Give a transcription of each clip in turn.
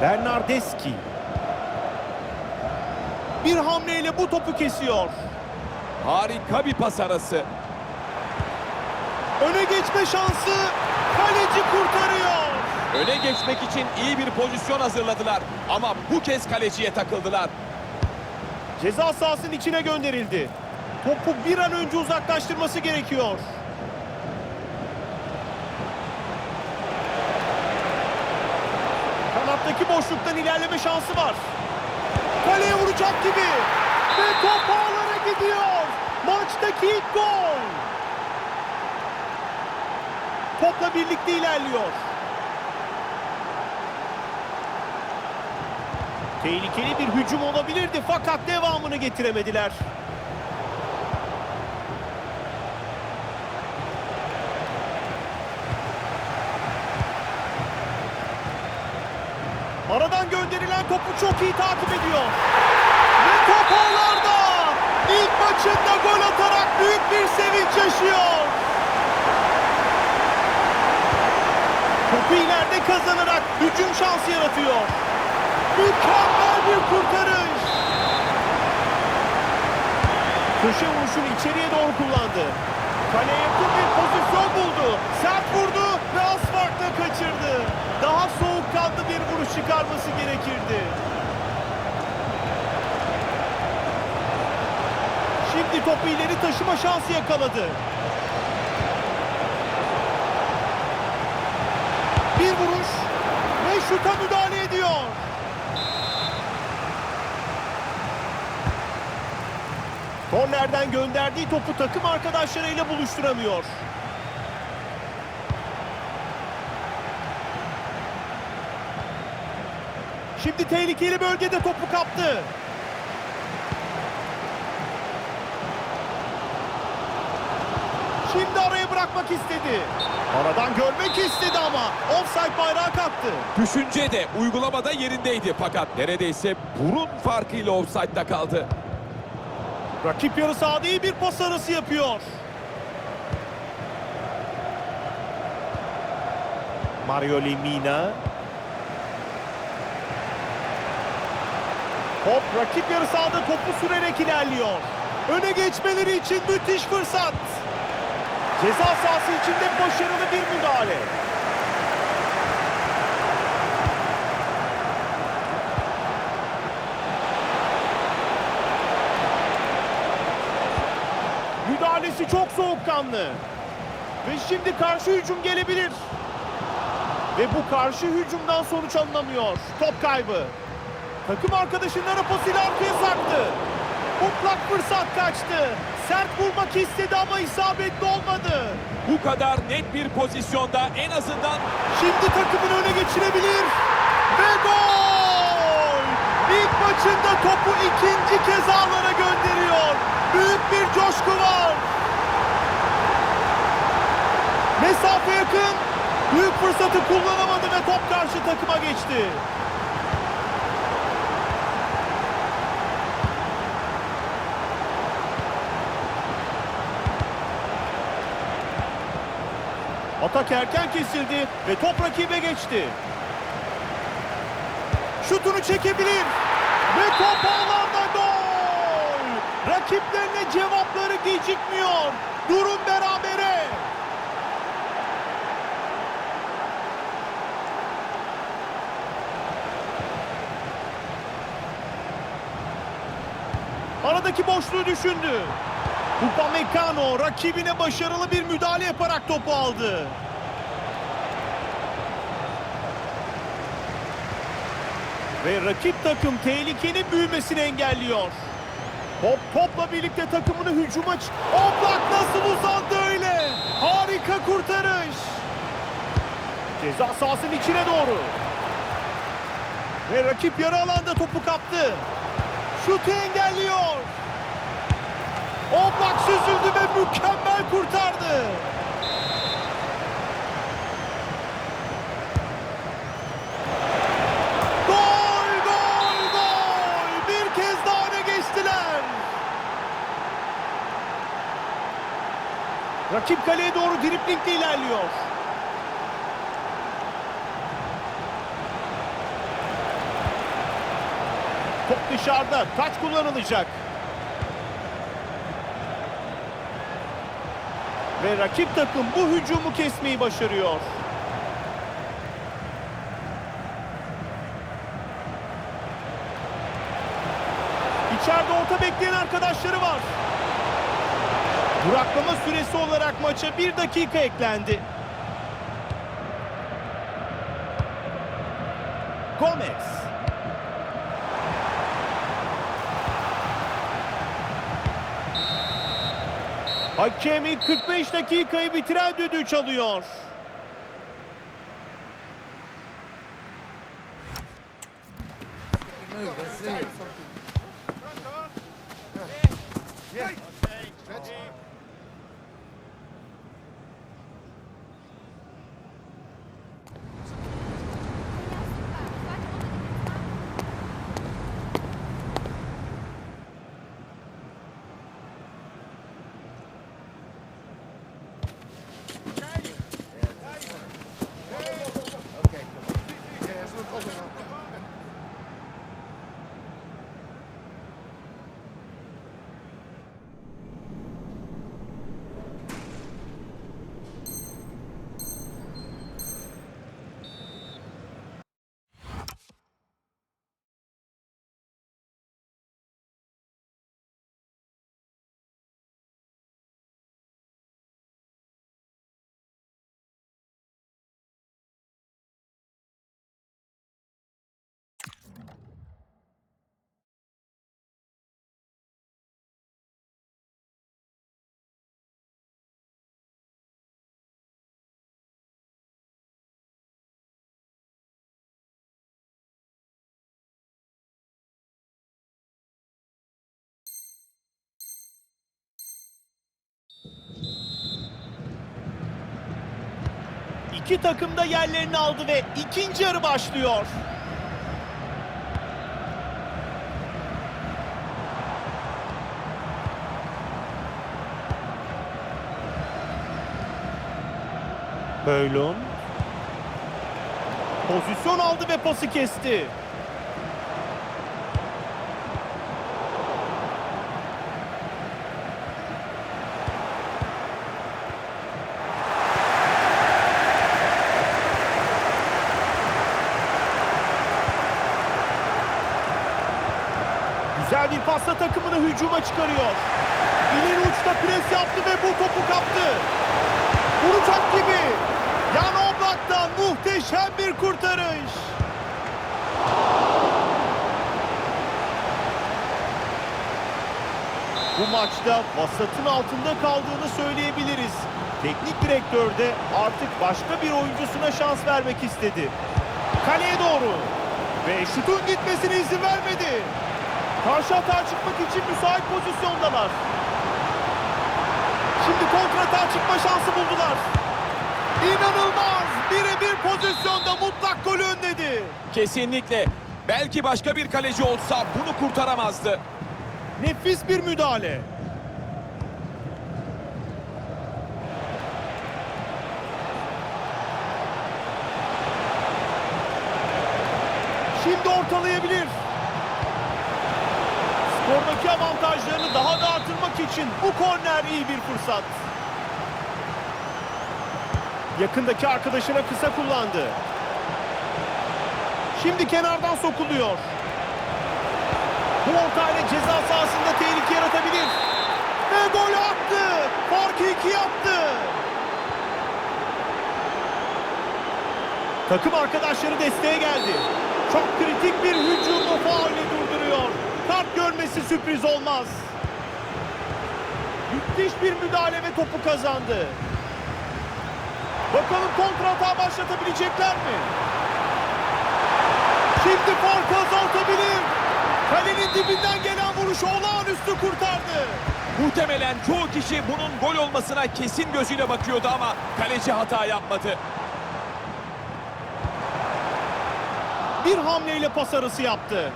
Bernardeski. Bir hamleyle bu topu kesiyor. Harika bir pas arası. Öne geçme şansı. Kaleci kurtarıyor. Öne geçmek için iyi bir pozisyon hazırladılar. Ama bu kez kaleciye takıldılar. Ceza sahasının içine gönderildi. Topu bir an önce uzaklaştırması gerekiyor. Kanattaki boşluktan ilerleme şansı var. Kaleye vuracak gibi. Ve top ağlara gidiyor. Maçtaki ilk gol. Topla birlikte ilerliyor. Tehlikeli bir hücum olabilirdi fakat devamını getiremediler. Aradan gönderilen topu çok iyi takip ediyor. Ve top ağlarda. İlk maçında gol atarak büyük bir sevinç yaşıyor. Topu ileride kazanarak hücum şansı yaratıyor. Mükemmel bir kurtarış. Köşe vuruşunu içeriye doğru kullandı. Kaleye yakın bir pozisyon buldu. Sert vurdu ve az farkla kaçırdı. Daha soğukkanlı bir vuruş çıkarması gerekirdi. Şimdi topu ileri taşıma şansı yakaladı. Bir vuruş ve şuta müdahale ediyor. Kornerden gönderdiği topu takım arkadaşlarıyla buluşturamıyor. Şimdi tehlikeli bölgede topu kaptı. Şimdi araya bırakmak istedi. Aradan görmek istedi ama offside bayrağı kalktı. Düşünce de uygulamada yerindeydi fakat neredeyse burun farkıyla offside'da kaldı. Rakip yarı sahada iyi bir pas arası yapıyor. Mario Lemina. Top rakip yarı sahada topu sürerek ilerliyor. Öne geçmeleri için müthiş fırsat. Ceza sahası içinde başarılı bir müdahale. Müdahalesi çok soğukkanlı. Ve şimdi karşı hücum gelebilir. Ve bu karşı hücumdan sonuç alınamıyor. Top kaybı. Takım arkadaşının ara pasıyla arkaya sarktı. Mutlak fırsat kaçtı. Sert vurmak istedi ama isabetli olmadı. Bu kadar net bir pozisyonda en azından Şimdi takımını öne geçirebilir. Ve gol! İlk maçında topu ikinci kez ağlara gönderiyor. Büyük bir coşku var. Mesafe yakın. Büyük fırsatı kullanamadı ve top karşı takıma geçti. Atak erken kesildi ve top rakibe geçti. Şutunu çekebilir ve top ağlarda gol. Rakiplerine cevapları gecikmiyor. Durum berabere. Aradaki boşluğu düşündü. Upamecano rakibine başarılı bir müdahale yaparak topu aldı. Ve rakip takım tehlikenin büyümesini engelliyor. Top topla birlikte takımını hücuma Oblak nasıl uzandı öyle? Harika kurtarış. Ceza sahasının içine doğru. Ve rakip yarı alanda topu kaptı. Şutu engelliyor. Oblak süzüldü ve mükemmel kurtardı. Gol, gol, gol! Bir kez daha öne geçtiler. Rakip kaleye doğru driplingle ilerliyor. Top dışarıda. Taç kullanılacak. Ve rakip takım bu hücumu kesmeyi başarıyor. İçeride orta bekleyen arkadaşları var. Duraklama süresi olarak maça bir dakika eklendi. Gomez. Hakemi 45 dakikayı bitiren düdüğü çalıyor. İki takım da yerlerini aldı ve ikinci yarı başlıyor. Höylund pozisyon aldı ve pası kesti. Güzel bir pasla takımını hücuma çıkarıyor. İleri uçta pres yaptı ve bu topu kaptı. Vuracak gibi. Yan Oblak'tan muhteşem bir kurtarış. Bu maçta vasatın altında kaldığını söyleyebiliriz. Teknik direktör de artık başka bir oyuncusuna şans vermek istedi. Kaleye doğru. Ve şutun gitmesine izin vermedi. Karşı atağa çıkmak için müsait pozisyondalar. Şimdi kontratağa çıkma şansı buldular. İnanılmaz! Birebir pozisyonda mutlak golü önledi. Kesinlikle. Belki başka bir kaleci olsa bunu kurtaramazdı. Nefis bir müdahale. Şimdi ortalayabilir. Avantajlarını daha da artırmak için bu korner iyi bir fırsat. Yakındaki arkadaşına kısa kullandı. Şimdi kenardan sokuluyor. Bu ortayla ceza sahasında tehlike yaratabilir. Ve gol attı. Farkı iki yaptı. Takım arkadaşları desteğe geldi. Çok kritik bir hücumu faulle durduruyor. Görmesi sürpriz olmaz. Müthiş bir müdahale ve topu kazandı. Bakalım kontrata başlatabilecekler mi? Şimdi farkı azaltabilir. Kalenin dibinden gelen vuruşu olağanüstü kurtardı. Muhtemelen çoğu kişi bunun gol olmasına kesin gözüyle bakıyordu ama kaleci hata yapmadı. Bir hamleyle pas arası yaptı.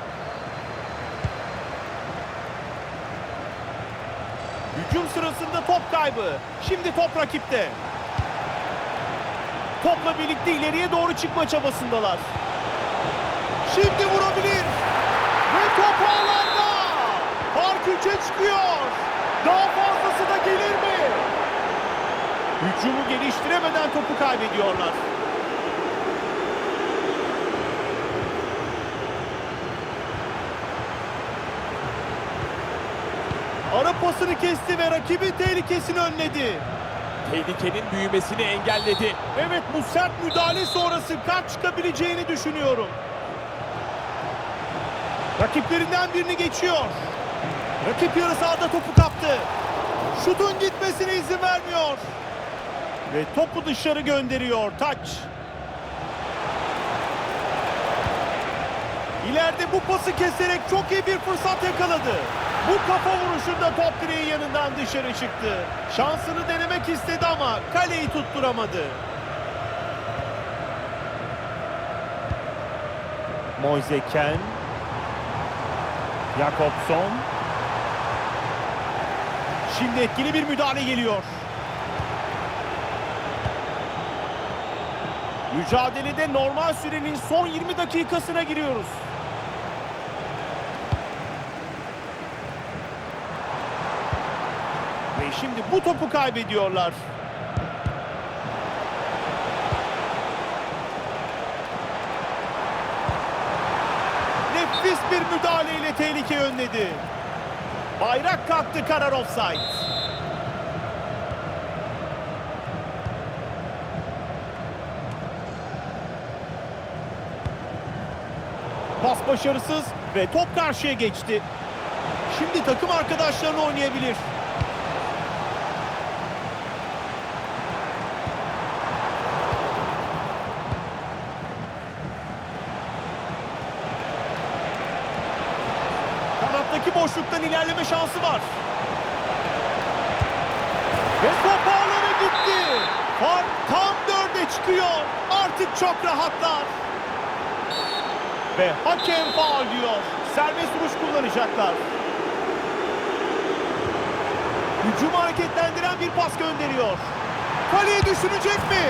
Hücum sırasında top kaybı. Şimdi top rakipte. Topla birlikte ileriye doğru çıkma çabasındalar. Şimdi vurabilir. Ve top ağlarda. Fark 3'e çıkıyor. Daha fazlası da gelir mi? Hücumu geliştiremeden topu kaybediyorlar. Pasını kesti ve rakibin tehlikesini önledi. Tehlikenin büyümesini engelledi. Evet bu sert müdahale sonrası kart çıkabileceğini düşünüyorum. Rakiplerinden birini geçiyor. Rakip yarı sahada topu kaptı. Şutun gitmesine izin vermiyor. Ve topu dışarı gönderiyor. Taç. İleride bu pası keserek çok iyi bir fırsat yakaladı. Bu kafa vuruşunda top direğin yanından dışarı çıktı. Şansını denemek istedi ama kaleyi tutturamadı. Moiseken. Jakobson. Şimdi etkili bir müdahale geliyor. Mücadelede normal sürenin son 20 dakikasına giriyoruz. Şimdi bu topu kaybediyorlar. Nefis bir müdahaleyle tehlike önledi. Bayrak kalktı karar offside. Pas başarısız ve top karşıya geçti. Şimdi takım arkadaşlarını oynayabilir. Boşluktan ilerleme şansı var. Ve top gitti. Fark tam dörde çıkıyor. Artık çok rahatlar. Ve hakem faul diyor. Serbest vuruş kullanacaklar. Hücumu hareketlendiren bir pas gönderiyor. Kaleye düşünecek mi?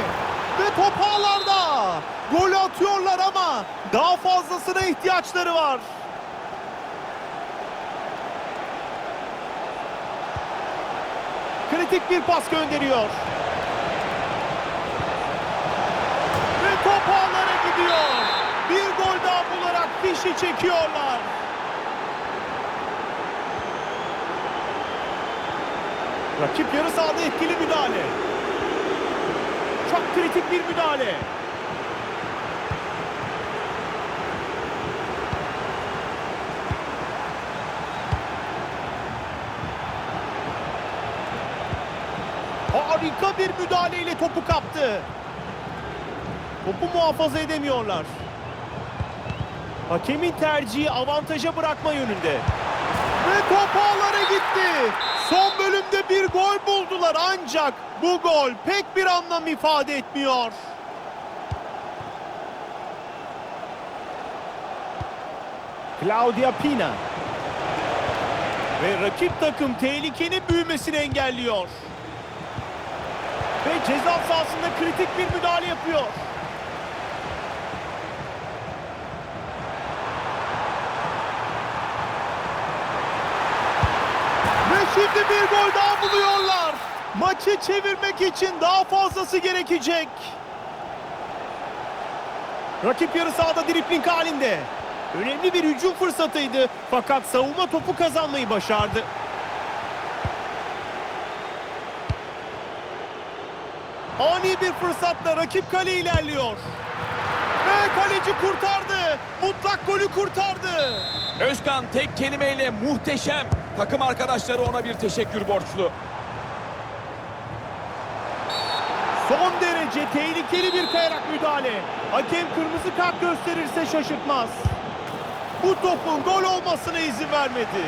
Ve top ağlarda. Gol atıyorlar ama daha fazlasına ihtiyaçları var. Kritik bir pas gönderiyor. Ve top ağlara gidiyor. Bir gol daha bularak fişi çekiyorlar. Rakip yarı sahada etkili müdahale. Çok kritik bir müdahale. Harika bir müdahaleyle kaptı. Topu muhafaza edemiyorlar. Hakemin tercihi avantaja bırakma yönünde. Ve top ağlara gitti. Son bölümde bir gol buldular ancak bu gol pek bir anlam ifade etmiyor. Claudia Pina. Ve rakip takım tehlikenin büyümesini engelliyor. Ve ceza sahasında kritik bir müdahale yapıyor. Ve şimdi bir gol daha buluyorlar. Maçı çevirmek için daha fazlası gerekecek. Rakip yarı sahada dripling halinde. Önemli bir hücum fırsatıydı fakat savunma topu kazanmayı başardı. Ani bir fırsatla rakip kale ilerliyor. Ve kaleci kurtardı. Mutlak golü kurtardı. Özkan tek kelimeyle muhteşem. Takım arkadaşları ona bir teşekkür borçlu. Son derece tehlikeli bir kayarak müdahale. Hakem kırmızı kart gösterirse şaşırtmaz. Bu topun gol olmasına izin vermedi.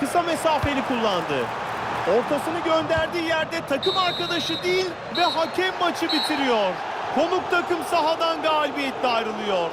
Kısa mesafeli kullandı. Ortasını gönderdiği yerde takım arkadaşı değil ve hakem maçı bitiriyor. Konuk takım sahadan galibiyetle ayrılıyor.